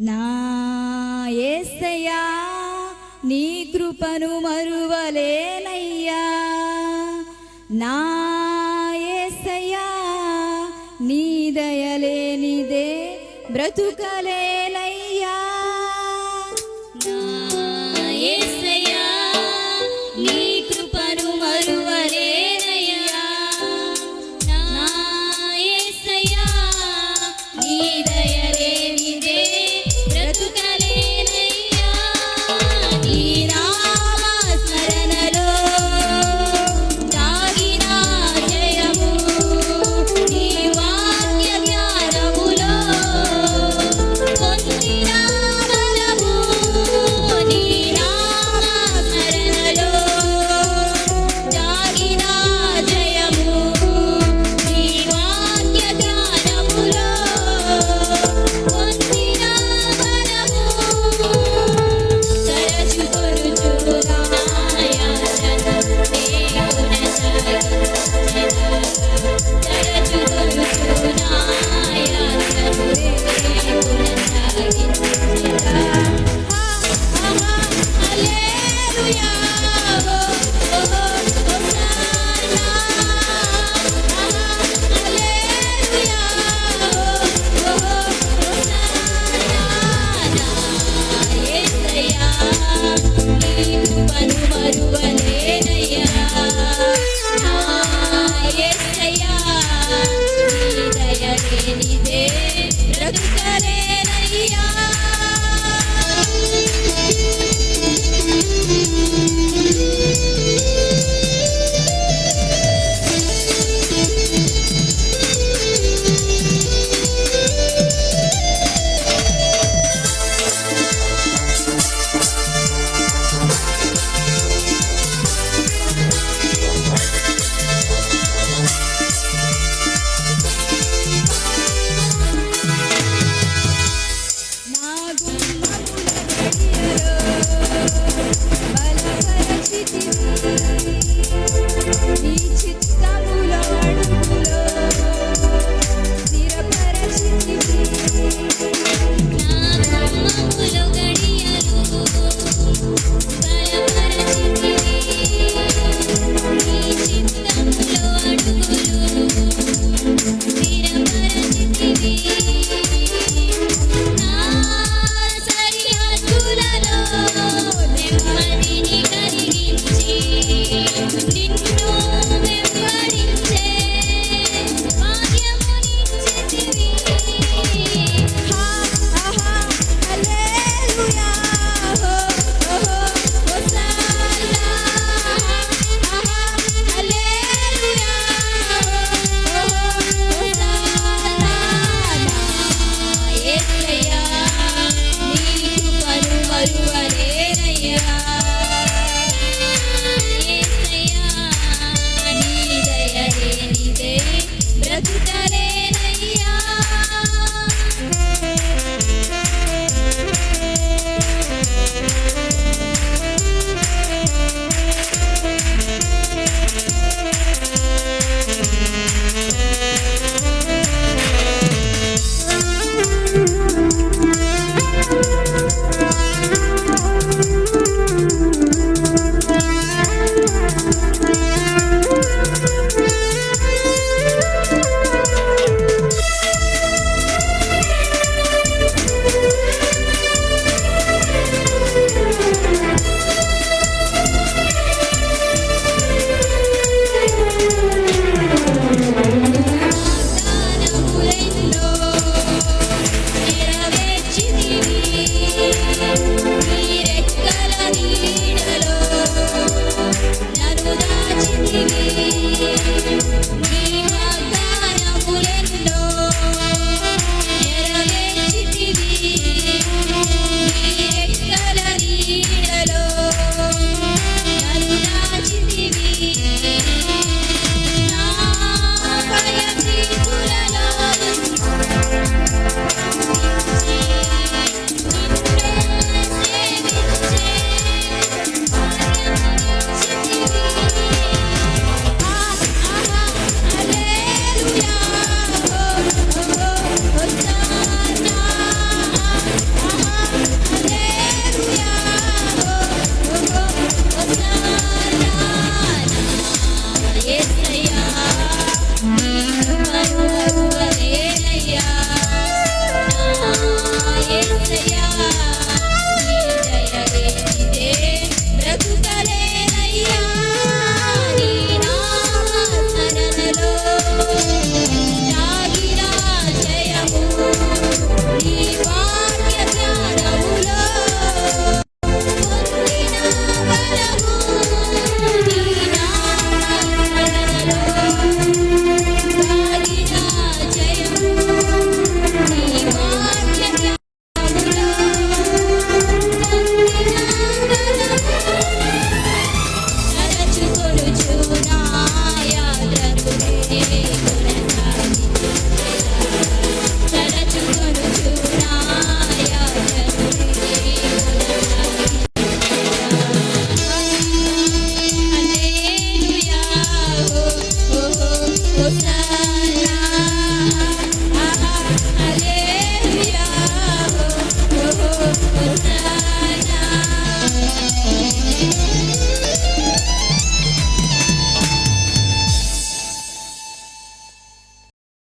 నా ఏసయ్యా నీ కృపను మరువలేనయ్యా. నా ఏసయ్యా నీ దయలేనిదే బ్రతుకలేనయ్యా.